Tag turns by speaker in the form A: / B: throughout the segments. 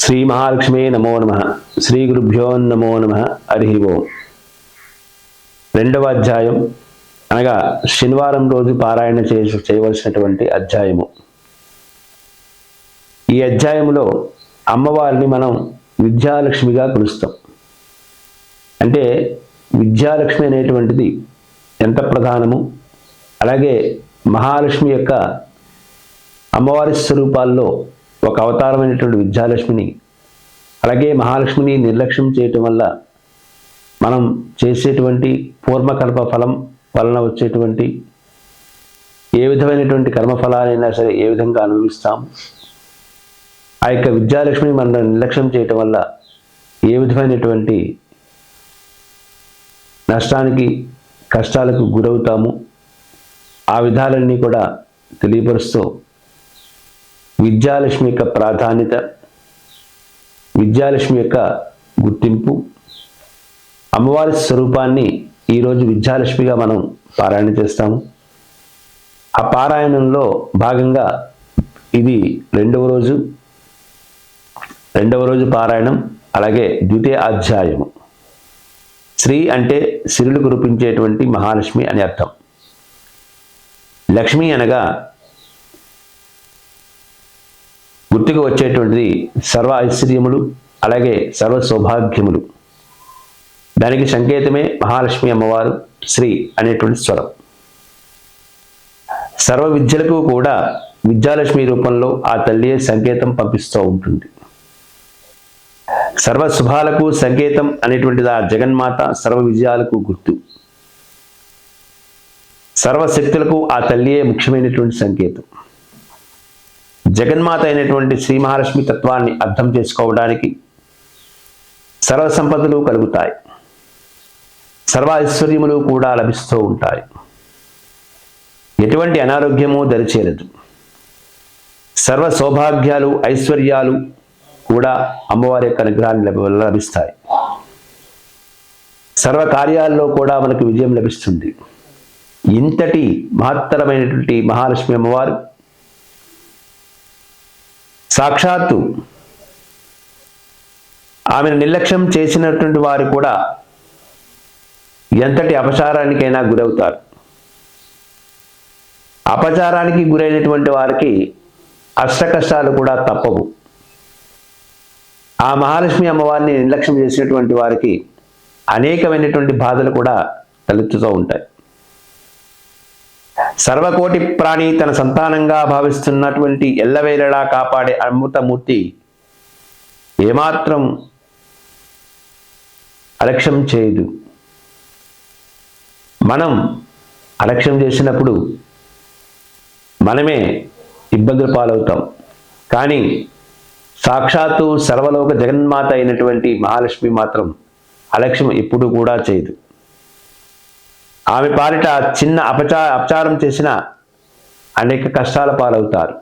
A: శ్రీ మహాలక్ష్మి నమో నమ. శ్రీ గురుభ్యో నమో నమ. హరి ఓం. రెండవ అధ్యాయం. అనగా శనివారం రోజు పారాయణ చేయ చేయవలసినటువంటి అధ్యాయము. ఈ అధ్యాయములో అమ్మవారిని మనం విద్యాలక్ష్మిగా పిలుస్తాం. అంటే విద్యాలక్ష్మి అనేటువంటిది ఎంత ప్రధానము? అలాగే మహాలక్ష్మి యొక్క అమ్మవారి స్వరూపాల్లో ఒక అవతారమైనటువంటి విద్యాలక్ష్మిని అలాగే మహాలక్ష్మిని నిర్లక్ష్యం చేయటం వల్ల మనం చేసేటువంటి పూర్వకల్ప ఫలం వలన వచ్చేటువంటి ఏ విధమైనటువంటి కర్మఫలాలైనా సరే ఏ విధంగా అనుభవిస్తాం. ఆ యొక్క విద్యాలక్ష్మిని మనం నిర్లక్ష్యం చేయటం వల్ల ఏ విధమైనటువంటి నష్టానికి కష్టాలకు గురవుతాము. ఆ విధాలన్నీ కూడా తెలియపరుస్తూ విద్యాలక్ష్మి యొక్క ప్రాధాన్యత విద్యాలక్ష్మి యొక్క గుర్తింపు అమ్మవారి స్వరూపాన్ని ఈరోజు విద్యాలక్ష్మిగా మనం పారాయణ చేస్తాము. ఆ పారాయణంలో భాగంగా ఇది రెండవ రోజు రెండవ రోజు పారాయణం అలాగే ద్వితీయ అధ్యాయము. శ్రీ అంటే సిరులు కురిపించేటువంటి మహాలక్ష్మి అని అర్థం. లక్ష్మి అనగా గుర్తుకు వచ్చేటువంటిది సర్వ ఐశ్వర్యములు అలాగే సర్వ సౌభాగ్యములు. దానికి సంకేతమే మహాలక్ష్మి అమ్మవారు శ్రీ అనేటువంటి స్వరం. సర్వ విద్యలకు కూడా విద్యాలక్ష్మి రూపంలో ఆ తల్లియే సంకేతం పంపిస్తూ ఉంటుంది. సర్వ శుభాలకు సంకేతం అనేటువంటిది ఆ జగన్మాత సర్వ విజయాలకు గుర్తు. సర్వశక్తులకు ఆ తల్లియే ముఖ్యమైనటువంటి సంకేతం. జగన్మాత అయినటువంటి శ్రీ మహాలక్ష్మి తత్వాన్ని అర్థం చేసుకోవడానికి సర్వ సంపదలు కలుగుతాయి. సర్వ ఐశ్వర్యములు కూడా లభిస్తూ ఉంటాయి. ఎటువంటి అనారోగ్యము దరిచేరదు. సర్వ సౌభాగ్యాలు ఐశ్వర్యాలు కూడా అమ్మవారి యొక్క అనుగ్రహాన్ని లభిస్తాయి. సర్వ కార్యాల్లో కూడా మనకు విజయం లభిస్తుంది. ఇంతటి మహత్తరమైనటువంటి మహాలక్ష్మి అమ్మవారు సాక్షాత్తు ఆమెను నిర్లక్ష్యం చేసినటువంటి వారు కూడా ఎంతటి అపచారానికైనా గురవుతారు. అపచారానికి గురైనటువంటి వారికి అష్ట కష్టాలు కూడా తప్పవు. ఆ మహాలక్ష్మి అమ్మవారిని నిర్లక్ష్యం చేసినటువంటి వారికి అనేకమైనటువంటి బాధలు కూడా తలెత్తుతూ ఉంటాయి. సర్వకోటి ప్రాణి తన సంతానంగా భావిస్తున్నటువంటి ఎల్లవేళలా కాపాడే అమృతమూర్తి ఏమాత్రం అలక్ష్యం చేయదు. మనం అలక్ష్యం చేసినప్పుడు మనమే ఇబ్బందుల పాలవుతాం. కానీ సాక్షాత్తు సర్వలోక జగన్మాత అయినటువంటి మహాలక్ష్మి మాత్రం అలక్ష్యం ఎప్పుడూ కూడా చేయదు. ఆమె పాలిట చిన్న అపచా అపచారం చేసిన అనేక కష్టాల పాలవుతారు.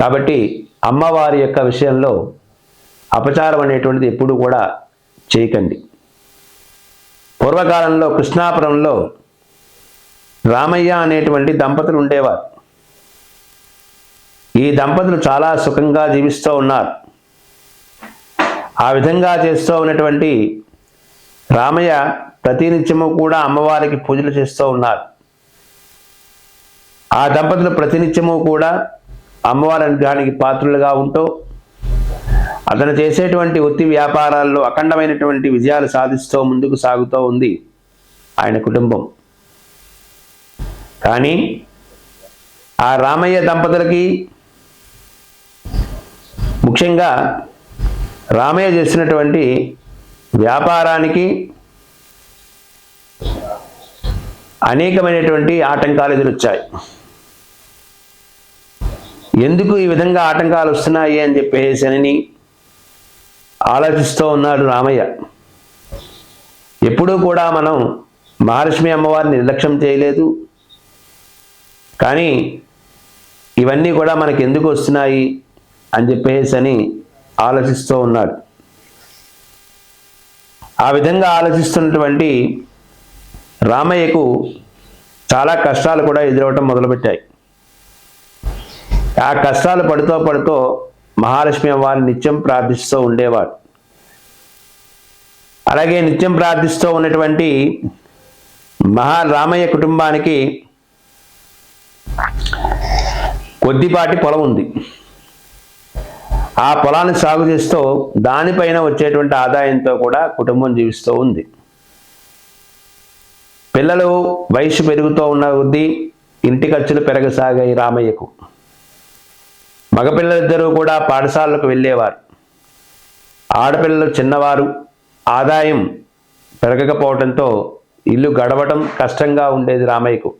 A: కాబట్టి అమ్మవారి యొక్క విషయంలో అపచారం అనేటువంటిది ఎప్పుడు కూడా చేయకండి. పూర్వకాలంలో కృష్ణాపురంలో రామయ్య అనేటువంటి దంపతులు ఉండేవారు. ఈ దంపతులు చాలా సుఖంగా జీవిస్తూ ఉన్నారు. ఆ విధంగా చేస్తూ ఉన్నటువంటి రామయ్య ప్రతినిత్యము కూడా అమ్మవారికి పూజలు చేస్తూ ఉన్నారు. ఆ దంపతులు ప్రతినిత్యము కూడా అమ్మవారి అనుగ్రహానికి పాత్రులుగా ఉంటూ అతను చేసేటువంటి వృత్తి వ్యాపారాల్లో అఖండమైనటువంటి విజయాలు సాధిస్తూ ముందుకు సాగుతూ ఉంది ఆయన కుటుంబం. కానీ ఆ రామయ్య దంపతులకి ముఖ్యంగా రామయ్య చేసినటువంటి వ్యాపారానికి అనేకమైనటువంటి ఆటంకాలు ఎదురొచ్చాయి. ఎందుకు ఈ విధంగా ఆటంకాలు వస్తున్నాయి అని చెప్పేసి అని ఆలోచిస్తూ ఉన్నాడు రామయ్య. ఎప్పుడూ కూడా మనం మహాలక్ష్మి అమ్మవారిని నిర్లక్ష్యం చేయలేదు. కానీ ఇవన్నీ కూడా మనకి ఎందుకు వస్తున్నాయి అని చెప్పేసి అని ఆలోచిస్తూ ఉన్నాడు. ఆ విధంగా ఆలోచిస్తున్నటువంటి రామయ్యకు చాలా కష్టాలు కూడా ఎదురవటం మొదలుపెట్టాయి. ఆ కష్టాలు పడుతూ పడుతూ మహాలక్ష్మి అమ్మవారిని నిత్యం ప్రార్థిస్తూ ఉండేవాడు. అలాగే నిత్యం ప్రార్థిస్తూ ఉన్నటువంటి మహా రామయ్య కుటుంబానికి కొద్దిపాటి పొలం ఉంది. ఆ పొలాన్ని సాగు చేస్తూ దానిపైన వచ్చేటువంటి ఆదాయంతో కూడా కుటుంబం జీవిస్తూ ఉంది. పిల్లలు వయసు పెరుగుతూ ఉన్న కొద్దీ ఇంటి ఖర్చులు పెరగసాగాయి రామయ్యకు. మగపిల్లలిద్దరూ కూడా పాఠశాలకు వెళ్ళేవారు. ఆడపిల్లలు చిన్నవారు ఆదాయం పెరగకపోవడంతో ఇల్లు గడవటం కష్టంగా ఉండేది రామయ్యకు.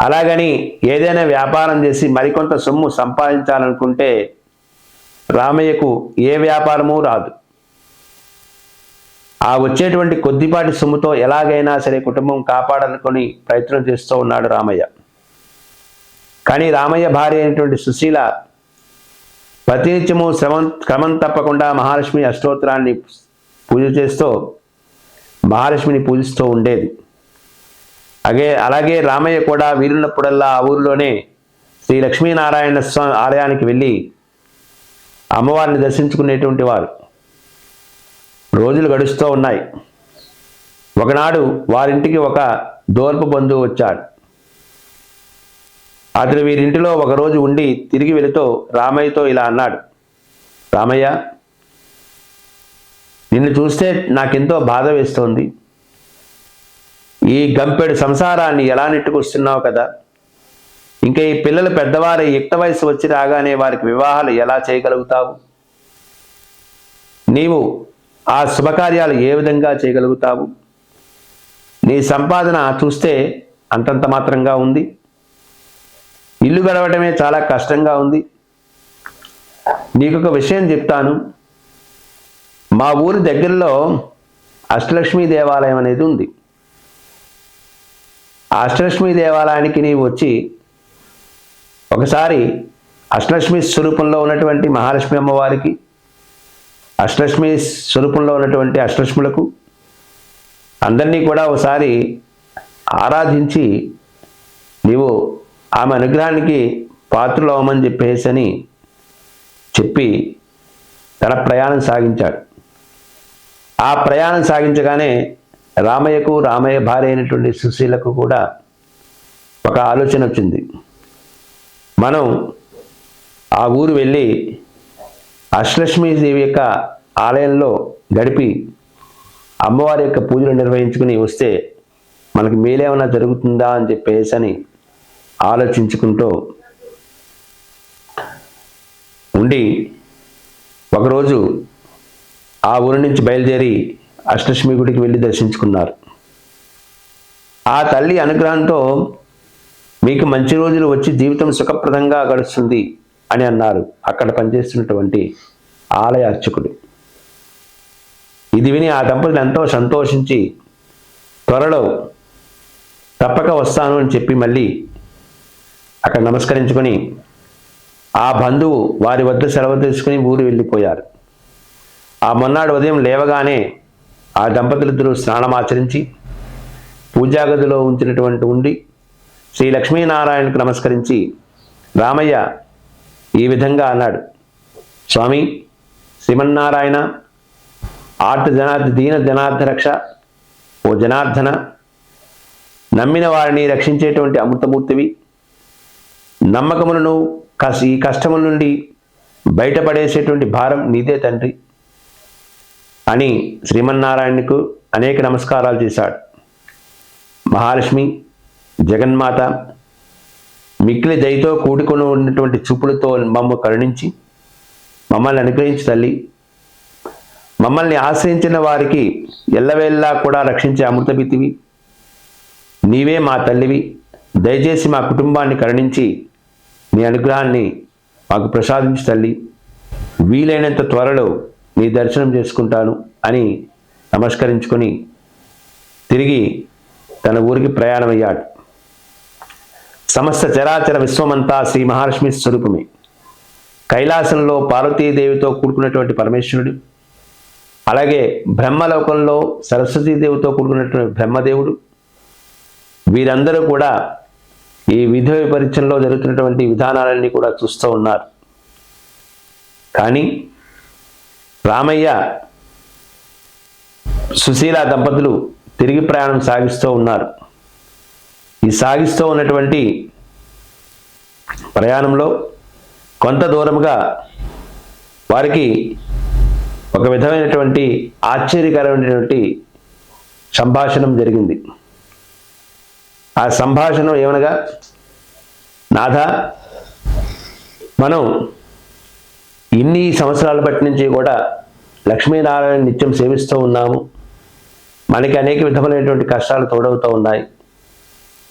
A: అలాగని ఏదైనా వ్యాపారం చేసి మరికొంత సొమ్ము సంపాదించాలనుకుంటే రామయ్యకు ఏ వ్యాపారము రాదు. ఆ వచ్చేటువంటి కొద్దిపాటి సొమ్ముతో ఎలాగైనా సరే కుటుంబం కాపాడాలనుకుని ప్రయత్నం చేస్తూ ఉన్నాడు రామయ్య. కానీ రామయ్య భార్య అయినటువంటి సుశీల ప్రతినిత్యము శ్రమం క్రమం తప్పకుండా మహాలక్ష్మి అష్టోత్తరాన్ని పూజ చేస్తూ మహాలక్ష్మిని పూజిస్తూ ఉండేది. అగే అలాగే రామయ్య కూడా వీరున్నప్పుడల్లా ఆ ఊరిలోనే శ్రీ లక్ష్మీనారాయణ స్వామి ఆలయానికి వెళ్ళి అమ్మవారిని దర్శించుకునేటువంటి వారు. రోజులు గడుస్తూ ఉన్నాయి. ఒకనాడు వారింటికి ఒక దోర్పు బంధువు వచ్చాడు. అతడు వీరింటిలో ఒకరోజు ఉండి తిరిగి వెళుతూ రామయ్యతో ఇలా అన్నాడు రామయ్య నిన్ను చూస్తే నాకెంతో బాధ వేస్తోంది. ఈ గంపెడు సంసారాన్ని ఎలా నెట్టుకొస్తున్నావు కదా? ఇంకా ఈ పిల్లలు పెద్దవారి యుక్త వయసు వచ్చి రాగానే వారికి వివాహాలు ఎలా చేయగలుగుతావు? నీవు ఆ శుభకార్యాలు ఏ విధంగా చేయగలుగుతావు? నీ సంపాదన చూస్తే అంతంత మాత్రంగా ఉంది. ఇల్లు గడవటమే చాలా కష్టంగా ఉంది. నీకు ఒక విషయం చెప్తాను. మా ఊరి దగ్గరలో అష్టలక్ష్మి దేవాలయం అనేది ఉంది. ఆ అష్టలక్ష్మి దేవాలయానికి నీవు వచ్చి ఒకసారి అష్టలక్ష్మి స్వరూపంలో ఉన్నటువంటి మహాలక్ష్మి అమ్మవారికి అష్టలక్ష్మి స్వరూపంలో ఉన్నటువంటి అష్టలక్ష్ములకు అందరినీ కూడా ఒకసారి ఆరాధించి నీవు ఆమె అనుగ్రహానికి పాత్రలు అవ్వమని చెప్పేసి అని చెప్పి తన ప్రయాణం సాగించాడు. ఆ ప్రయాణం సాగించగానే రామయ్యకు రామయ్య భార్య అయినటువంటి సుశీలకు కూడా ఒక ఆలోచన వచ్చింది. మనం ఆ ఊరు వెళ్ళి అష్టలక్ష్మీదేవి యొక్క ఆలయంలో గడిపి అమ్మవారి యొక్క పూజలు నిర్వహించుకుని వస్తే మనకి మేలేమన్నా జరుగుతుందా అని చెప్పేసి అని ఆలోచించుకుంటూ ఉండి ఒకరోజు ఆ ఊరి నుంచి బయలుదేరి అష్టలక్ష్మి గుడికి వెళ్ళి దర్శించుకున్నారు. ఆ తల్లి అనుగ్రహంతో మీకు మంచి రోజులు వచ్చి జీవితం సుఖప్రదంగా గడుస్తుంది. అని అన్నారు. అక్కడ పనిచేస్తున్నటువంటి ఆలయ అర్చకుడు. ఇది విని ఆ దంపతులు ఎంతో సంతోషించి త్వరలో తప్పక వస్తాను అని చెప్పి మళ్ళీ అక్కడ నమస్కరించుకొని ఆ బంధువు వారి వద్ద సెలవు తీసుకుని ఊరు వెళ్ళిపోయారు. ఆ మొన్నాడు ఉదయం లేవగానే ఆ దంపతులిద్దరూ స్నానమాచరించి పూజాగదిలో ఉంచినటువంటి ఉండి శ్రీ లక్ష్మీనారాయణకు నమస్కరించి రామయ్య ఈ విధంగా అన్నాడు. స్వామి శ్రీమన్నారాయణ ఆర్త జనార్ద దీన జనార్ద రక్ష ఓ జనార్దన నమ్మిన వారిని రక్షించేటువంటి అమృతమూర్తివి. నమ్మకములను కస్ ఈ కష్టముల నుండి బయటపడేసేటువంటి భారం నీదే తండ్రి అని శ్రీమన్నారాయణకు అనేక నమస్కారాలు చేశాడు. మహాలక్ష్మి జగన్మాత మిక్కిలి దయతో కూడుకొని ఉన్నటువంటి చూపులతో మమ్మ కరుణించి మమ్మల్ని అనుగ్రహించి తల్లి. మమ్మల్ని ఆశ్రయించిన వారికి ఎల్లవేళ్ళా కూడా రక్షించే అమృతభితివి నీవే మా తల్లివి. దయచేసి మా కుటుంబాన్ని కరుణించి నీ అనుగ్రహాన్ని మాకు ప్రసాదించి తల్లి. వీలైనంత త్వరలో నీ దర్శనం చేసుకుంటాను అని నమస్కరించుకొని తిరిగి తన ఊరికి ప్రయాణమయ్యాడు. సమస్త చరాచర విశ్వమంతా శ్రీ మహాలక్ష్మి స్వరూపమే. కైలాసంలో పార్వతీదేవితో కూడుకున్నటువంటి పరమేశ్వరుడు అలాగే బ్రహ్మలోకంలో సరస్వతీదేవితో కూడుకున్నటువంటి బ్రహ్మదేవుడు వీరందరూ కూడా ఈ విధ విపరీత్యంలో జరుగుతున్నటువంటి విధానాలన్నీ కూడా చూస్తూ ఉన్నారు. కానీ రామయ్య సుశీల దంపతులు తిరిగి ప్రయాణం సాగిస్తూ ఉన్నారు. ఈ సాగిస్తూ ఉన్నటువంటి ప్రయాణంలో కొంత దూరముగా వారికి ఒక విధమైనటువంటి ఆశ్చర్యకరమైనటువంటి సంభాషణం జరిగింది. ఆ సంభాషణ ఏమనగా నాథ మనం ఇన్ని సంవత్సరాల బట్టి నుంచి కూడా లక్ష్మీనారాయణ నిత్యం సేవిస్తూ ఉన్నాము. మనకి అనేక విధములైనటువంటి కష్టాలు తోడవుతూ ఉన్నాయి.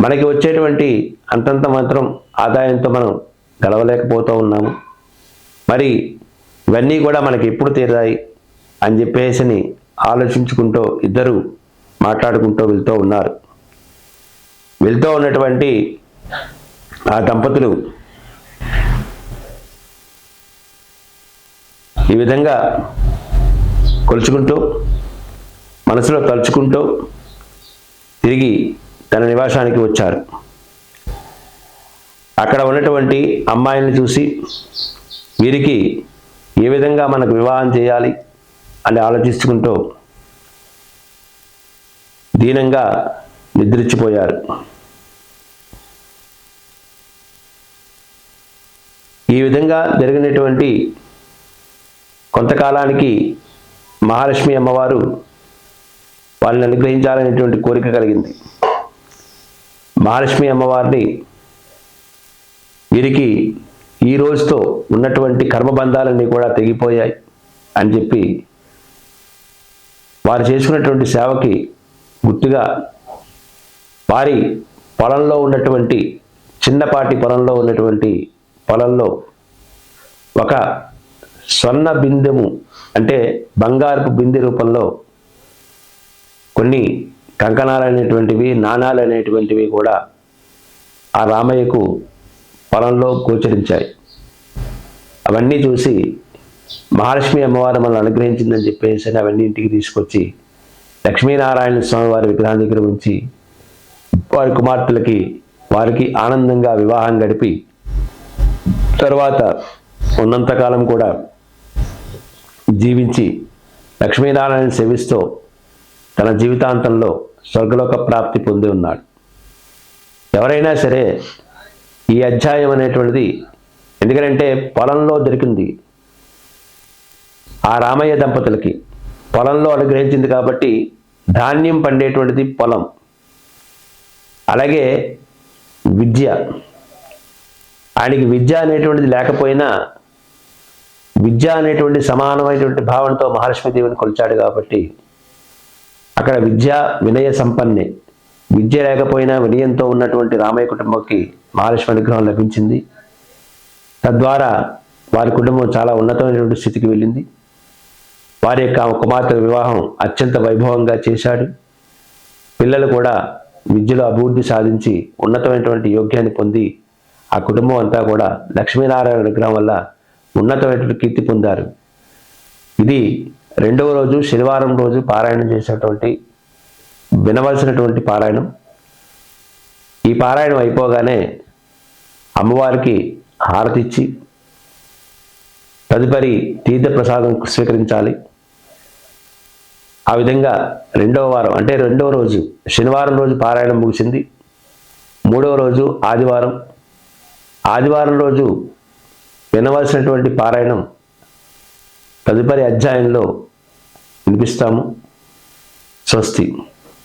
A: మనకి వచ్చేటువంటి అంతంత మాత్రం ఆదాయంతో మనం గడవలేకపోతూ ఉన్నాము. మరి ఇవన్నీ కూడా మనకి ఎప్పుడు తీరాయి అని చెప్పేసి ఆలోచించుకుంటూ ఇద్దరు మాట్లాడుకుంటూ వెళ్తూ ఉన్నారు. వెళ్తూ ఉన్నటువంటి ఆ దంపతులు ఈ విధంగా కొలుచుకుంటూ మనసులో తలుచుకుంటూ తిరిగి తన నివాసానికి వచ్చారు. అక్కడ ఉన్నటువంటి అమ్మాయిని చూసి వీరికి ఏ విధంగా మనకు వివాహం చేయాలి అని ఆలోచిస్తుకుంటూ దీనంగా నిద్రించిపోయారు ఈ విధంగా జరిగినటువంటి కొంతకాలానికి మహాలక్ష్మి అమ్మవారు వాళ్ళని అనుగ్రహించాలనేటువంటి కోరిక కలిగింది. మహాలక్ష్మి అమ్మవారిని వీరికి ఈ రోజుతో ఉన్నటువంటి కర్మబంధాలన్నీ కూడా తెగిపోయాయి అని చెప్పి వారు చేసుకున్నటువంటి సేవకి గుర్తుగా వారి పొలంలో ఉన్నటువంటి చిన్నపాటి పొలంలో ఉన్నటువంటి పొలంలో ఒక స్వర్ణ బిందెము అంటే బంగారపు బిందె రూపంలో కొన్ని కంకణాలు అనేటువంటివి నాణాలు అనేటువంటివి కూడా ఆ రామయ్యకు పొలంలో గోచరించాయి. అవన్నీ చూసి మహాలక్ష్మి అమ్మవారు మనల్ని అనుగ్రహించిందని చెప్పేసి అవన్నీ ఇంటికి తీసుకొచ్చి లక్ష్మీనారాయణ స్వామి వారి విగ్రహం దగ్గర ఉంచి వారి కుమార్తెలకి వారికి ఆనందంగా వివాహం గడిపి తరువాత ఉన్నంతకాలం కూడా జీవించి లక్ష్మీనారాయణ సేవిస్తూ తన జీవితాంతంలో స్వర్గలోక ప్రాప్తి పొంది ఉన్నాడు. ఎవరైనా సరే ఈ అధ్యాయం అనేటువంటిది ఎందుకంటే పొలంలో దొరికింది. ఆ రామయ్య దంపతులకి పొలంలో అనుగ్రహించింది కాబట్టి ధాన్యం పండేటువంటిది పొలం. అలాగే విద్య. ఆయనకి విద్య అనేటువంటిది లేకపోయినా విద్య అనేటువంటి సమానమైనటువంటి భావనతో మహాలక్ష్మీదేవిని కొలిచాడు కాబట్టి అక్కడ విద్య వినయ సంపన్నే. విద్య లేకపోయినా వినయంతో ఉన్నటువంటి రామయ్య కుటుంబంకి మహాలక్ష్మి అనుగ్రహం లభించింది. తద్వారా వారి కుటుంబం చాలా ఉన్నతమైనటువంటి స్థితికి వెళ్ళింది. వారి యొక్క కుమార్తె వివాహం అత్యంత వైభవంగా చేశాడు. పిల్లలు కూడా విద్యలో అభివృద్ధి సాధించి ఉన్నతమైనటువంటి యోగ్యాన్ని పొంది ఆ కుటుంబం అంతా కూడా లక్ష్మీనారాయణ విగ్రహం వల్ల ఉన్నతమైనటువంటి కీర్తి పొందారు. ఇది రెండవ రోజు శనివారం రోజు పారాయణం చేసినటువంటి వినవలసినటువంటి పారాయణం. ఈ పారాయణం అయిపోగానే అమ్మవారికి హారతిచ్చి తదుపరి తీర్థ ప్రసాదం స్వీకరించాలి. ఆ విధంగా రెండవ వారం అంటే రెండవ రోజు శనివారం రోజు పారాయణం ముగిసింది. మూడవ రోజు ఆదివారం. ఆదివారం రోజు వినవలసినటువంటి పారాయణం తదుపరి అధ్యాయంలో వినిపిస్తాము. స్వస్తి.